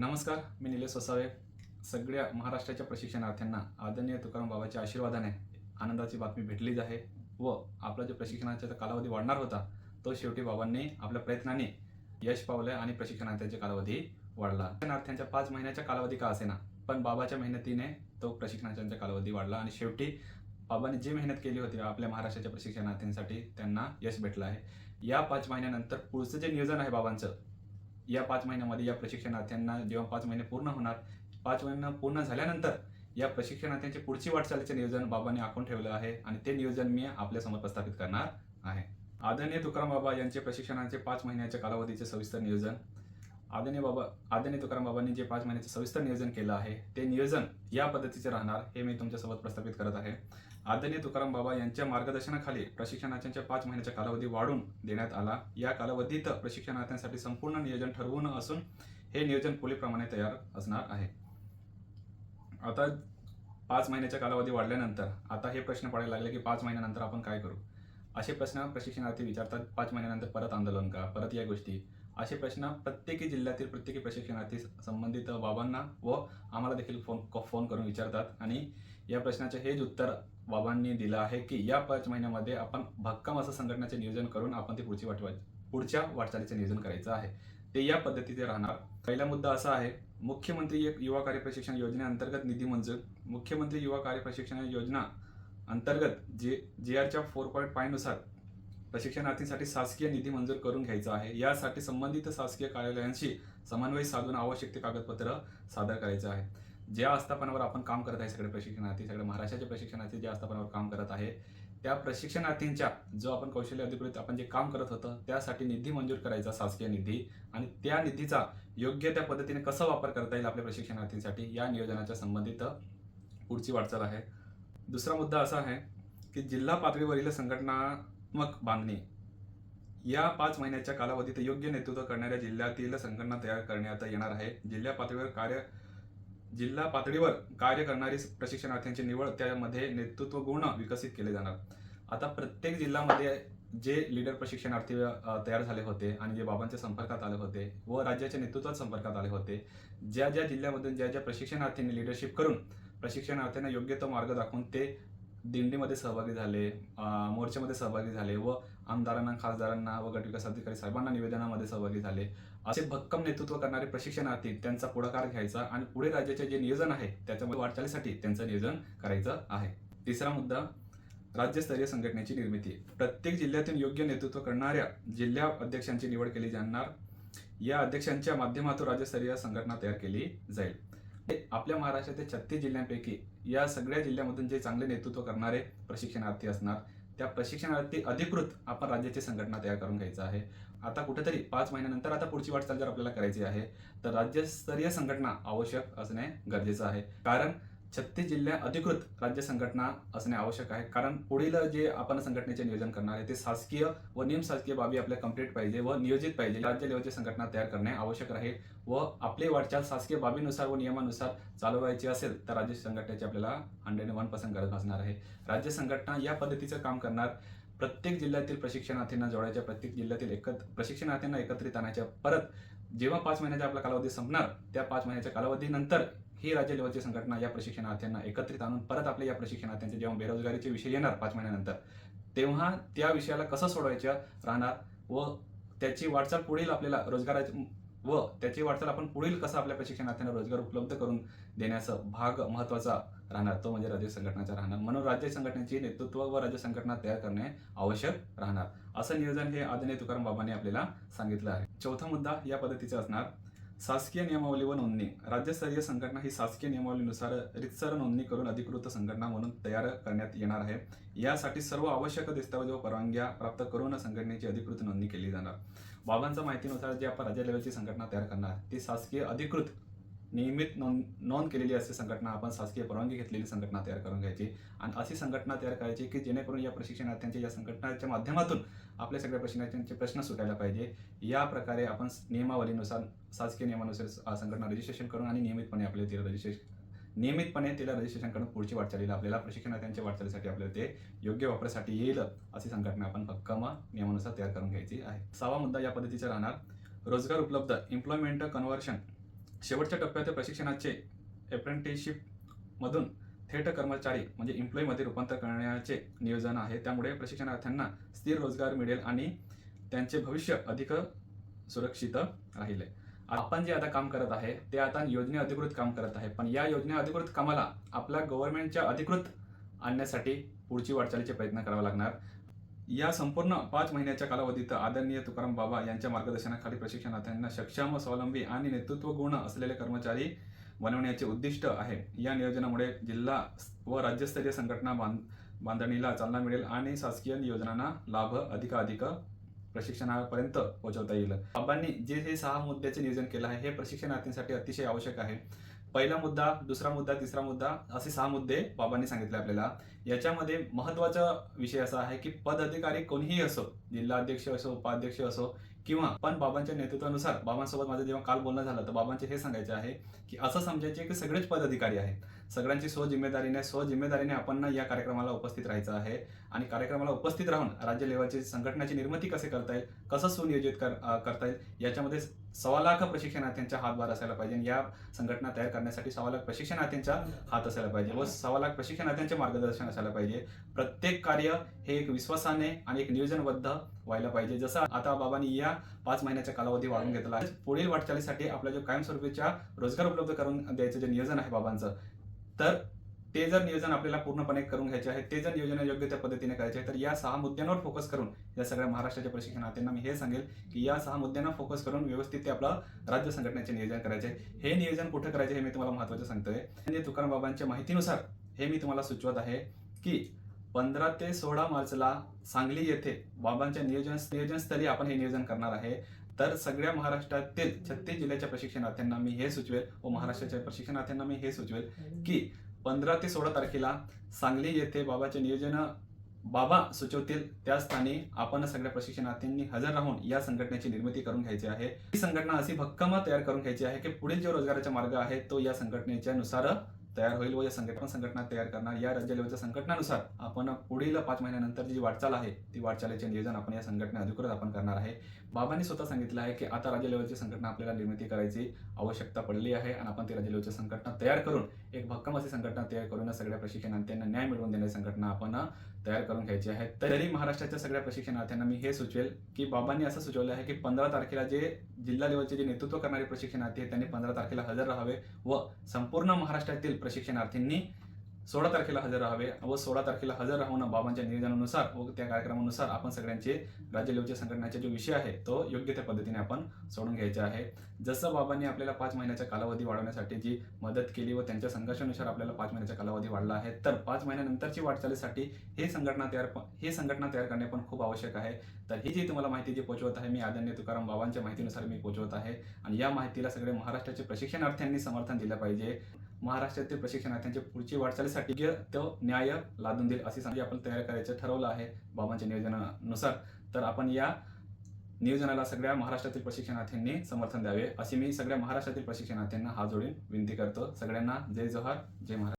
नमस्कार मी निलेश वसावे. सगळ्या महाराष्ट्राच्या प्रशिक्षणार्थ्यांना आदरणीय तुकाराम बाबाच्या आशीर्वादाने आनंदाची बातमी भेटलीच आहे व आपला जो प्रशिक्षणाचा कालावधी वाढणार होता तो शेवटी बाबांनी आपल्या प्रयत्नाने यश पावलं आणि प्रशिक्षणार्थ्यांचा कालावधी वाढला. प्रशिक्षणार्थ्यांच्या पाच महिन्याच्या कालावधी का असेना पण बाबाच्या मेहनतीने तो प्रशिक्षणार्थ्यांचा कालावधी वाढला आणि शेवटी बाबांनी जी मेहनत केली होती आपल्या महाराष्ट्राच्या प्रशिक्षणार्थ्यांसाठी त्यांना यश भेटलं आहे. या पाच महिन्यानंतर पुढचं जे नियोजन आहे बाबांचं या पाच महिन्यामध्ये या प्रशिक्षणार्थ्यांना जेव्हा पाच महिने पूर्ण होणार पाच महिने पूर्ण झाल्यानंतर या प्रशिक्षणार्थ्यांची पुढची वाटचालीचे नियोजन बाबांनी आखून ठेवलं आहे आणि ते नियोजन मी आपल्यासमोर प्रस्थापित करणार आहे. आदरणीय तुकाराम बाबा यांचे प्रशिक्षणाचे पाच महिन्याच्या कालावधीचे सविस्तर नियोजन आदरणीय बाबा आदरणीय तुकाराम बाबांनी जे पाच महिन्याचे सविस्तर नियोजन केलं आहे ते नियोजन या पद्धतीचे राहणार हे मी तुमच्यासोबत प्रस्थापित करत आहे. आदरणीय तुकाराम बाबा यांच्या मार्गदर्शनाखाली प्रशिक्षणाच्या पाच महिन्याचा कालावधी वाढून देण्यात आला. या कालावधीत प्रशिक्षणार्थ्यांसाठी संपूर्ण नियोजन ठरवून असून हे नियोजन पुलीप्रमाणे तयार असणार आहे. आता पाच महिन्याचा कालावधी वाढल्यानंतर आता हे प्रश्न पडायला लागले की पाच महिन्यानंतर आपण काय करू? असे प्रश्न प्रशिक्षणार्थी विचारतात पाच महिन्यानंतर परत आंदोलन का? परत या गोष्टी. असे प्रश्न प्रत्येकी जिल्ह्यातील प्रत्येकी प्रशिक्षणार्थी संबंधित बाबांना व आम्हाला देखील फोन फोन करून विचारतात. आणि या प्रश्नाचे हेच उत्तर बाबांनी दिलं आहे की या पाच महिन्यामध्ये आपण भक्कम असं संघटनाचे नियोजन करून आपण ते पुढची वाटवा पुढच्या वाटचालीचे नियोजन करायचं आहे. ते या पद्धतीचे राहणार. पहिला मुद्दा असा आहे मुख्यमंत्री एक युवा कार्य प्रशिक्षण योजनेअंतर्गत निधी मंजूर. मुख्यमंत्री युवा कार्य प्रशिक्षण योजना अंतर्गत जे जे आरच्या फोर पॉईंट फायनुसार प्रशिक्षणार्थींसाठी शासकीय निधी मंजूर करून घ्यायचा आहे. यासाठी संबंधित शासकीय कार्यालयांशी समन्वय साधून आवश्यक ते कागदपत्र सादर करायचं आहे. ज्या आस्थापनावर आपण काम करत आहे सगळे प्रशिक्षणार्थी सगळे महाराष्ट्राचे प्रशिक्षणार्थी ज्या आस्थापनावर काम करत आहे त्या प्रशिक्षणार्थींच्या जो आपण कौशल्य अधिकृत आपण जे काम करत होतं त्यासाठी निधी मंजूर करायचा शासकीय निधी. आणि त्या निधीचा योग्य त्या पद्धतीने कसा वापर करता येईल आपल्या प्रशिक्षणार्थींसाठी या नियोजनाच्या संबंधित पुढची वाटचाल आहे. दुसरा मुद्दा असा आहे की जिल्हा पातळीवरील संघटना मग बांधणी या पाच महिन्याच्या कालावधीत योग्य नेतृत्व करणाऱ्या जिल्ह्यातील संघटना तयार करण्यात येणार आहे. जिल्हा पातळीवर कार्य जिल्हा पातळीवर कार्य करणारी प्रशिक्षणार्थ्यांची निवड त्यामध्ये नेतृत्व गुण विकसित केले जाणार. आता प्रत्येक जिल्ह्यामध्ये जे लीडर प्रशिक्षणार्थी तयार झाले होते आणि जे बाबांच्या संपर्कात आले होते व राज्याच्या नेतृत्वात संपर्कात आले होते ज्या ज्या जिल्ह्यामधून ज्या ज्या प्रशिक्षणार्थींनी लिडरशिप करून प्रशिक्षणार्थ्यांना योग्य तो मार्ग दाखवून ते दिंडीमध्ये सहभागी झाले मोर्चामध्ये सहभागी झाले व आमदारांना खासदारांना व गटविकास अधिकारी साहेबांना निवेदनामध्ये सहभागी झाले. असे भक्कम नेतृत्व करणारे प्रशिक्षणार्थी त्यांचा पुढाकार घ्यायचा आणि पुढे राज्याचे जे नियोजन आहे त्याच्यामध्ये वाटचालीसाठी त्यांचं नियोजन करायचं आहे. तिसरा मुद्दा राज्यस्तरीय संघटनेची निर्मिती. प्रत्येक जिल्ह्यातून योग्य नेतृत्व करणाऱ्या जिल्हा अध्यक्षांची निवड केली जाणार. या अध्यक्षांच्या माध्यमातून राज्यस्तरीय संघटना तयार केली जाईल. आपल्या महाराष्ट्रातील छत्तीस जिल्ह्यांपैकी या सगळ्या जिल्ह्यामधून जे चांगले नेतृत्व करणारे प्रशिक्षणार्थी असणार त्या प्रशिक्षणार्थी अधिकृत आपण राज्याची संघटना तयार करून घ्यायचं आहे. आता कुठेतरी पाच महिन्यानंतर आता पुढची वाटचाल जर आपल्याला करायची आहे तर राज्यस्तरीय संघटना आवश्यक असणे गरजेचं आहे. कारण छत्तीस जिल्ह्या अधिकृत राज्य संघटना असणे आवश्यक आहे. कारण पुढील जे आपण संघटनेचे नियोजन करणार आहे ते शासकीय व निमशासकीय बाबी आपल्या कंप्लीट पाहिजे व नियोजित पाहिजे. राज्य लेवलची संघटना तयार करणे आवश्यक राहील व आपले वाटचाल शासकीय बाबीनुसार व नियमानुसार चालवायची असेल तर राज्य संघटनेची आपल्याला हंड्रेड वन पर्सेंट गरज भासणार आहे. राज्य संघटना या पद्धतीचं काम करणार. प्रत्येक जिल्ह्यातील प्रशिक्षणार्थींना जोडायच्या प्रत्येक जिल्ह्यातील एकत्र प्रशिक्षणार्थींना एकत्रित आणायच्या परत जेव्हा पाच महिन्याचा आपला कालावधी संपणार त्या पाच महिन्याच्या कालावधीनंतर ही राज्य लेवलची संघटना या प्रशिक्षणार्थ्यांना एकत्रित आणून परत आपल्या या प्रशिक्षणार्थ्यांचे जेव्हा बेरोजगारीचे विषय येणार पाच महिन्यानंतर तेव्हा त्या विषयाला कसं सोडवायचं राहणार व त्याची वाटचाल पुढील आपल्याला रोजगाराची व त्याची वाटचाल आपण पुढील कसं आपल्या प्रशिक्षणार्थ्यांना रोजगार उपलब्ध करून देण्याचा भाग महत्त्वाचा राहणार तो म्हणजे राज्य संघटनाचा राहणार. म्हणून राज्य संघटनेचे नेतृत्व व राज्य संघटना तयार करणे आवश्यक राहणार. असं नियोजन हे आदरणीय तुकाराम बाबांनी आपल्याला सांगितलं आहे. चौथा मुद्दा या पद्धतीचा असणार शासकीय नियमावली व नोंदणी. राज्यस्तरीय संघटना ही शासकीय नियमावलीनुसार रितसर नोंदणी करून अधिकृत संघटना म्हणून तयार करण्यात येणार आहे. यासाठी सर्व आवश्यक दस्तावेज व परवानग्या प्राप्त करून संघटनेची अधिकृत नोंदणी केली जाणार. बाबांच्या माहितीनुसार जे आपण राज्य लेवलची संघटना तयार करणार ती शासकीय अधिकृत नियमित नोंद नोंद केलेली अशी संघटना. आपण शासकीय परवानगी घेतलेली संघटना तयार करून घ्यायची. आणि अशी संघटना तयार करायची की जेणेकरून या प्रशिक्षणार्थ्यांच्या या संघटनाच्या माध्यमातून आपल्या सगळ्या प्रशिक्षणार्थ्यांचे प्रश्न सुटायला पाहिजे. या प्रकारे आपण नियमावलीनुसार शासकीय नियमानुसार संघटना रजिस्ट्रेशन करून आणि नियमितपणे आपले तिला रजिस्ट्रेशन नियमितपणे तिला रजिस्ट्रेशन करून पुढची वाटचालीला आपल्याला प्रशिक्षणार्थ्यांच्या वाटचालीसाठी आपल्याला ते योग्य वापरासाठी येईल अशी संघटना आपण भक्कम नियमानुसार तयार करून घ्यायची आहे. सहावा मुद्दा या पद्धतीचा राहणार. रोजगार उपलब्ध एम्प्लॉयमेंट कन्व्हर्शन शेवटच्या टप्प्यातील प्रशिक्षणाचे अप्रेंटिसशिपमधून थेट कर्मचारी म्हणजे एम्प्लॉईमध्ये रूपांतर करण्याचे नियोजन आहे. त्यामुळे प्रशिक्षणार्थ्यांना स्थिर रोजगार मिळेल आणि त्यांचे भविष्य अधिक सुरक्षित राहिले. आपण जे आता काम करत आहे ते आता योजने अधिकृत काम करत आहे. पण या योजने अधिकृत कामाला आपल्या गव्हर्नमेंटच्या अधिकृत आणण्यासाठी पुढची वाटचालीचे प्रयत्न करावा लागणार. या संपूर्ण पाच महिन्याच्या कालावधीत आदरणीय तुकाराम बाबा यांच्या मार्गदर्शनाखाली प्रशिक्षणार्थ्यांना सक्षम स्वावलंबी आणि नेतृत्व गुण असलेले कर्मचारी बनवण्याचे उद्दिष्ट आहे. या नियोजनामुळे जिल्हा व राज्यस्तरीय संघटना बांध बांधणीला चालना मिळेल आणि शासकीय योजनांना लाभ अधिकाधिक प्रशिक्षणापर्यंत पोहोचवता येईल. बाबांनी जे हे सहा मुद्द्याचे नियोजन केलं आहे हे प्रशिक्षणार्थींसाठी अतिशय आवश्यक आहे. पहिला मुद्दा दुसरा मुद्दा तिसरा मुद्दा असे सहा मुद्दे बाबांनी सांगितले आपल्याला. याच्यामध्ये महत्त्वाचा विषय असा आहे की पदाधिकारी कोणीही असो जिल्हा अध्यक्ष असो उपाध्यक्ष असो किंवा पण बाबांच्या नेतृत्वानुसार बाबांसोबत माझं जेव्हा काल बोलणं झालं तर बाबांचे हे सांगायचे आहे की असं समजायचे की सगळेच पदाधिकारी आहेत. सगळ्यांची स्वजिम्मेदारीने स्वजिम्मेदारीने आपण या कार्यक्रमाला उपस्थित राहायचं आहे आणि कार्यक्रमाला उपस्थित राहून राज्य लेवलची संघटनाची निर्मिती कसे करता येईल कसं सुनियोजित कर करता येईल याच्यामध्ये सव्वा लाख प्रशिक्षणार्थ्यांचा हातभार असायला पाहिजे या संघटना तयार करण्यासाठी सव्वा लाख प्रशिक्षणार्थ्यांचा हात असायला पाहिजे व सव्वा लाख प्रशिक्षणार्थ्यांचे मार्गदर्शन असायला पाहिजे. प्रत्येक कार्य हे एक विश्वासाने आणि एक नियोजनबद्ध व्हायला पाहिजे. जसं आता बाबांनी या पाच महिन्याच्या कालावधी वाढवून घेतला. आहे पुढील वाटचालीसाठी आपल्या जो कायमस्वरूपीच्या रोजगार उपलब्ध करून द्यायचं जे नियोजन आहे बाबांचं तर ते जर नियोजन आपल्याला पूर्णपणे करून घ्यायचे आहे ते जर नियोजन योग्य त्या पद्धतीने करायचे आहे तर या सहा मुद्द्यांवर फोकस करून या सगळ्या महाराष्ट्राच्या प्रशिक्षणार्थ्यांना मी हे सांगेल की या सहा मुद्द्यांना फोकस करून व्यवस्थित ते आपलं राज्य संघटनेचे नियोजन करायचे हे नियोजन कुठं करायचे हे मी तुम्हाला महत्त्वाचं सांगतोय. म्हणजे तुकाराम बाबांच्या माहितीनुसार हे मी तुम्हाला सुचवत आहे की पंधरा ते सोळा मार्चला सांगली येथे बाबांच्या नियोजन नियोजनस्थळी आपण हे नियोजन करणार आहे. तर सगळ्या महाराष्ट्रातील छत्तीस जिल्ह्याच्या प्रशिक्षणार्थ्यांना मी हे सुचवेल व महाराष्ट्राच्या प्रशिक्षणार्थ्यांना मी हे सुचवेल की पंधरा ते सोळा तारखेला सांगली येथे बाबाचे नियोजन बाबा सुचवतील. त्या स्थानी आपण सगळ्या प्रशिक्षणार्थींनी हजर राहून या संघटनेची निर्मिती करून घ्यायची आहे. ही संघटना अशी भक्कम तयार करून घ्यायची आहे की पुढील जो रोजगाराचा मार्ग आहे तो या संघटनेच्या नुसार तयार होईल व या संघटना संघटना तयार करणार. या राज्य लेवलच्या संघटनानुसार आपण पुढील पाच महिन्यानंतर जी वाटचाल आहे ती वाटचालीचे नियोजन आपण या संघटने अधिकृत आपण करणार आहे. बाबांनी स्वतः सांगितलं आहे की आता राज्य लेवलची संघटना आपल्याला निर्मिती करायची आवश्यकता पडली आहे आणि आपण ती राज्य लेवलची संघटना तयार करून एक भक्कम अशी संघटना तयार करून सगळ्या प्रशिक्षणार्थ्यांना न्याय मिळवून देणारी संघटना आपण तयार करून घ्यायची आहे. तरी महाराष्ट्राच्या सगळ्या प्रशिक्षणार्थ्यांना मी हे सुचवेल की बाबांनी असं सुचवलं आहे की पंधरा तारखेला जे जिल्हा लेवलचे जे नेतृत्व करणारे प्रशिक्षणार्थी आहेत त्यांनी पंधरा तारखेला हजर राहावे व संपूर्ण महाराष्ट्रातील प्रशिक्षणार्थींनी सोळा तारखेला हजर राहावे व सोळा तारखेला हजर राहून बाबांच्या नियोजनानुसार व त्या कार्यक्रमानुसार आपण सगळ्यांचे राज्य लेवलच्या संघटनेचा जो विषय आहे तो योग्य त्या पद्धतीने आपण सोडून घ्यायचा आहे. जसं बाबांनी आपल्याला पाच महिन्याच्या कालावधी वाढवण्यासाठी जी मदत केली व त्यांच्या संघर्षानुसार आपल्याला पाच महिन्याचा कालावधी वाढला आहे तर पाच महिन्यानंतरची वाटचालीसाठी हे संघटना तयार हे संघटना तयार करणे पण खूप आवश्यक आहे. तर ही जी तुम्हाला माहिती जी पोहोचवत आहे मी आदरणीय तुकाराम बाबांच्या माहितीनुसार मी पोहोचवत आहे. आणि या माहितीला सगळे महाराष्ट्राचे प्रशिक्षणार्थ्यांनी समर्थन दिलं पाहिजे. महाराष्ट्रातील प्रशिक्षणार्थ्यांच्या पुढची वाटचालीसाठी तो न्याय लादून देईल अशी संधी आपण तयार करायचं ठरवलं आहे बाबांच्या नियोजनानुसार तर आपण या नियोजनाला सगळ्या महाराष्ट्रातील प्रशिक्षणार्थींनी समर्थन द्यावे अशी मी सगळ्या महाराष्ट्रातील प्रशिक्षणार्थींना हा जोडून विनंती करतो. सगळ्यांना जय जोहार जय महाराष्ट्र.